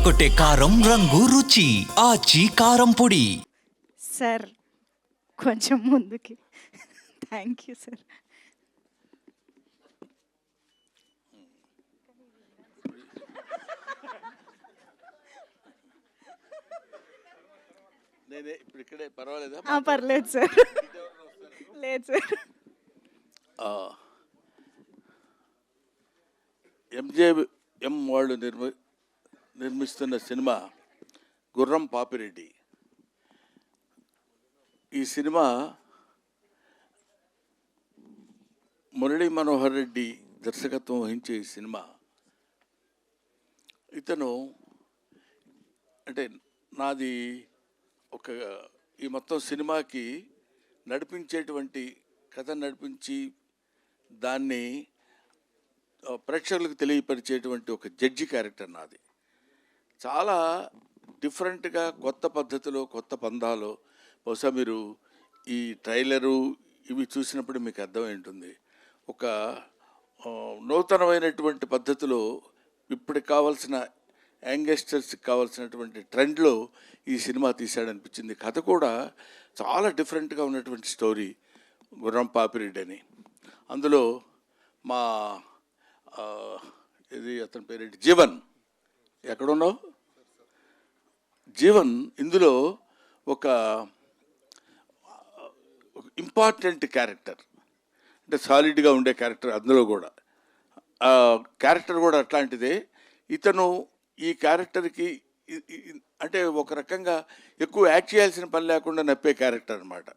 అదరగొట్టే కారం రంగు రుచి. ఆచి కారం పొడి. సార్ కొంచెం ముందుకి. థ్యాంక్ యూ సార్ నేనే ఇప్పుడు ఇక్కడే పర్వాలేదా? ఆ, పర్లేదు సార్ లేదు సార్ ఎంజే ఎం వాళ్ళు నిర్మి నిర్మిస్తున్న సినిమా గుర్రం పాపిరెడ్డి. ఈ సినిమా మురళీ మనోహర్ రెడ్డి దర్శకత్వం వహించే ఈ సినిమా. ఇతను అంటే నాది ఒక ఈ మొత్తం సినిమాకి నడిపించేటువంటి కథ నడిపించి దాన్ని ప్రేక్షకులకు తెలియపరిచేటువంటి ఒక జడ్జి క్యారెక్టర్ నాది. చాలా డిఫరెంట్గా కొత్త పద్ధతిలో కొత్త పందాలో బహుశా మీరు ఈ ట్రైలరు ఇవి చూసినప్పుడు మీకు అర్థమైంటుంది ఒక నూతనమైనటువంటి పద్ధతిలో ఇప్పుడు కావాల్సిన యాంగెస్టర్స్కి కావాల్సినటువంటి ట్రెండ్లో ఈ సినిమా తీశాడనిపించింది. కథ కూడా చాలా డిఫరెంట్గా ఉన్నటువంటి స్టోరీ గుర్రం పాపిరెడ్డి అని అందులో మా ఇది అతని పేరేంటి? జీవన్. ఎక్కడున్నావు? జీవన్ ఇందులో ఒక ఇంపార్టెంట్ క్యారెక్టర్ అంటే సాలిడ్గా ఉండే క్యారెక్టర్ అందులో కూడా. క్యారెక్టర్ కూడా అట్లాంటిదే. ఇతను ఈ క్యారెక్టర్కి అంటే ఒక రకంగా ఎక్కువ యాక్ట్ చేయాల్సిన పని లేకుండా నప్పే క్యారెక్టర్ అనమాట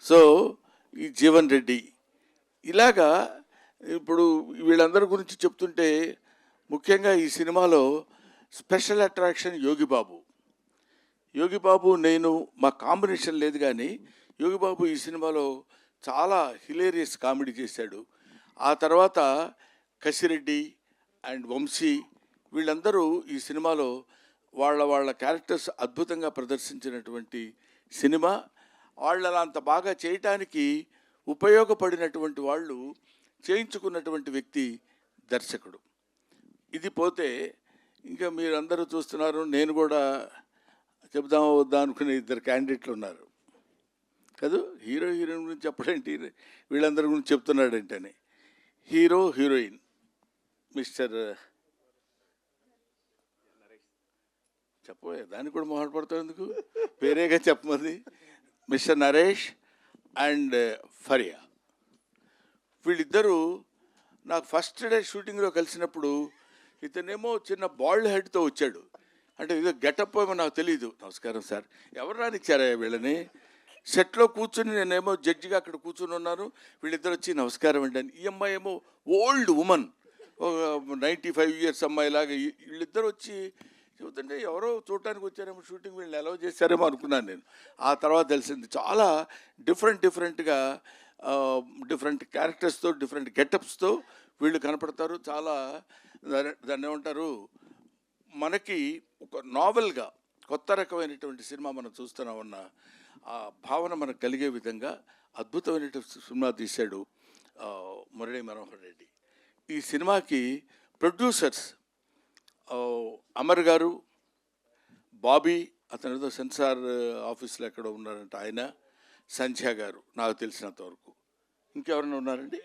సో ఈ జీవన్ రెడ్డి. ఇలాగా ఇప్పుడు వీళ్ళందరి గురించి చెప్తుంటే ముఖ్యంగా ఈ సినిమాలో స్పెషల్ అట్రాక్షన్ యోగి యోగిబాబు యోగి బాబు నేను మా కాంబినేషన్ లేదు కానీ యోగి బాబు ఈ సినిమాలో చాలా హిలేరియస్ కామెడీ చేశాడు. ఆ తర్వాత కసిరెడ్డి అండ్ వంశీ వీళ్ళందరూ ఈ సినిమాలో వాళ్ళ వాళ్ళ క్యారెక్టర్స్ అద్భుతంగా ప్రదర్శించినటువంటి సినిమా. వాళ్ళ అంత బాగా చేయటానికి ఉపయోగపడినటువంటి వాళ్ళు చేయించుకున్నటువంటి వ్యక్తి దర్శకుడు. ఇది పోతే ఇంకా మీరందరూ చూస్తున్నారు నేను కూడా చెప్దామా వద్దా అనుకునే ఇద్దరు క్యాండిడేట్లు ఉన్నారు. కాదు? హీరో హీరోయిన్ గురించి చెప్పడేంటి వీళ్ళందరి గురించి చెప్తున్నాడంటని. హీరో హీరోయిన్ మిస్టర్ చెప్పబోయే దానికి కూడా మొహాటపడతావు ఎందుకు? పేరేగా చెప్పమంది. Mister Naresh and Faria. వీళ్ళిద్దరూ నాకు ఫస్ట్ డే షూటింగ్లో కలిసినప్పుడు ఇతనేమో చిన్న బాల్డ్ హెడ్తో వచ్చాడు. అంటే ఇదో గెటప్ ఏమో నాకు తెలియదు నమస్కారం సార్. ఎవరు రానిచ్చారా వీళ్ళని? సెట్లో కూర్చుని నేనేమో జడ్జిగా అక్కడ కూర్చుని ఉన్నాను. వీళ్ళిద్దరు వచ్చి నమస్కారం అండి అని. ఈ అమ్మాయి ఏమో ఓల్డ్ ఉమెన్. ఒక నైంటీ ఫైవ్ ఇయర్స్ అమ్మాయిలాగా ఈ- వీళ్ళిద్దరు వచ్చి చెబుతుంటే ఎవరో చూడటానికి వచ్చారేమో షూటింగ్ వీళ్ళు ఎలా చేశారేమో అనుకున్నాను నేను. ఆ తర్వాత తెలిసింది. చాలా డిఫరెంట్ డిఫరెంట్గా డిఫరెంట్ క్యారెక్టర్స్తో డిఫరెంట్ గెటప్స్తో వీళ్ళు కనపడతారు. చాలా దాన్ని- దాన్ని ఏమంటారు మనకి ఒక నావెల్గా కొత్త రకమైనటువంటి సినిమా మనం చూస్తున్నామన్న ఆ భావన మనకు కలిగే విధంగా అద్భుతమైనటువంటి సినిమా తీశాడు మురళీ మనోహర్ రెడ్డి. ఈ సినిమాకి ప్రొడ్యూసర్స్ అమర్ గారు బాబీ అతను ఏదో సెన్సార్ ఆఫీస్లో ఎక్కడ ఉన్నారంట ఆయన సంధ్య గారు నాకు తెలిసినంత వరకు. ఇంకెవరైనా ఉన్నారండి?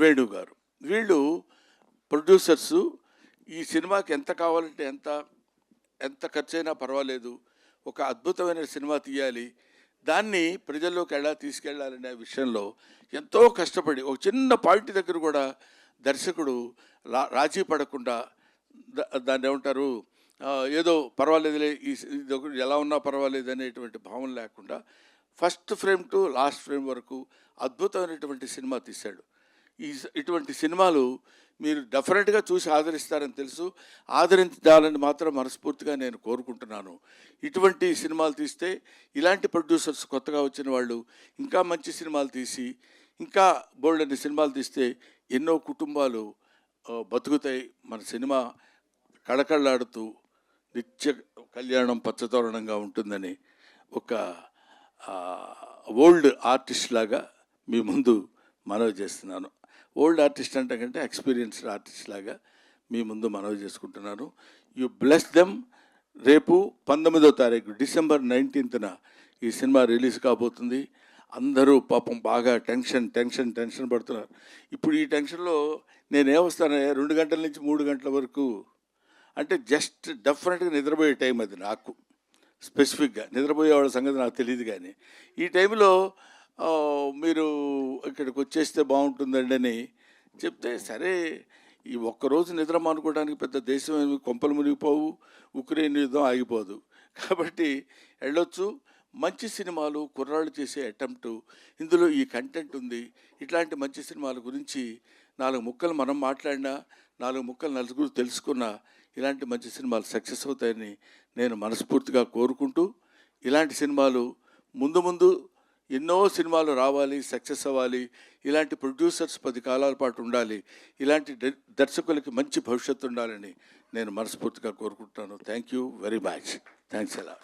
వేణు గారు. వీళ్ళు ప్రొడ్యూసర్సు ఈ సినిమాకి ఎంత కావాలంటే ఎంత ఎంత ఖర్చైనా పర్వాలేదు. ఒక అద్భుతమైన సినిమా తీయాలి. దాన్ని ప్రజల్లోకి ఎలా తీసుకెళ్ళాలనే విషయంలో ఎంతో కష్టపడి ఒక చిన్న పాయింట్ దగ్గర కూడా దర్శకుడు రా రాజీ పడకుండా దాన్ని ఏమంటారు ఏదో పర్వాలేదులే ఈ ఎలా ఉన్నా పర్వాలేదు అనేటువంటి భావన లేకుండా first frame to last frame వరకు అద్భుతమైనటువంటి సినిమా తీశాడు. ఈ ఇటువంటి సినిమాలు మీరు డెఫినెట్గా చూసి ఆదరిస్తారని తెలుసు. ఆదరించాలని మాత్రం మనస్ఫూర్తిగా నేను కోరుకుంటున్నాను. ఇటువంటి సినిమాలు తీస్తే ఇలాంటి ప్రొడ్యూసర్స్ కొత్తగా వచ్చిన వాళ్ళు ఇంకా మంచి సినిమాలు తీసి ఇంకా బోల్డ్ అనే సినిమాలు తీస్తే ఎన్నో కుటుంబాలు బతుకుతాయి. మన సినిమా కళకళలాడుతూ నిత్య కళ్యాణం పచ్చతోరణంగా ఉంటుందని ఒక ఓల్డ్ ఆర్టిస్ట్ లాగా మీ ముందు మనవి చేస్తున్నాను. ఓల్డ్ ఆర్టిస్ట్ అంటే కంటే ఎక్స్పీరియన్స్డ్ ఆర్టిస్ట్ లాగా మీ ముందు మనవి చేసుకుంటున్నాను. యు బ్లెస్ దెమ్ రేపు పంతొమ్మిదో తారీఖు డిసెంబర్ నైన్టీన్త్న ఈ సినిమా రిలీజ్ కాబోతుంది. అందరూ పాపం బాగా టెన్షన్ టెన్షన్ టెన్షన్ పడుతున్నారు. ఇప్పుడు ఈ టెన్షన్లో నేనేమొస్తాను రెండు గంటల నుంచి మూడు గంటల వరకు. అంటే జస్ట్ డెఫినెట్గా నిద్రపోయే టైం అది నాకు. స్పెసిఫిక్గా నిద్రపోయే వాళ్ళ సంగతి నాకు తెలియదు కానీ. ఈ టైంలో మీరు ఇక్కడికి వచ్చేస్తే బాగుంటుందండి అని చెప్తే సరే ఈ ఒక్కరోజు నిద్ర మానుకోవడానికి పెద్ద దేశం ఏమి కొంపలు మునిగిపోవు ఉక్రెయిన్ యుద్ధం ఆగిపోదు. కాబట్టి వెళ్ళొచ్చు మంచి సినిమాలు కుర్రాళ్ళు చేసే అటెంప్ట్ ఇందులో ఈ కంటెంట్ ఉంది. ఇట్లాంటి మంచి సినిమాల గురించి నాలుగు ముక్కలు మనం మాట్లాడినా నాలుగు ముక్కలు నలుగురు తెలుసుకున్నా ఇలాంటి మంచి సినిమాలు సక్సెస్ అవుతాయని నేను మనస్ఫూర్తిగా కోరుకుంటూ ఇలాంటి సినిమాలు ముందు ముందు ఎన్నో సినిమాలు రావాలి సక్సెస్ అవ్వాలి ఇలాంటి ప్రొడ్యూసర్స్ పది కాలాల పాటు ఉండాలి ఇలాంటి దర్శకులకి మంచి భవిష్యత్తు ఉండాలని నేను మనస్ఫూర్తిగా కోరుకుంటున్నాను. Thank you very much thanks ఎలా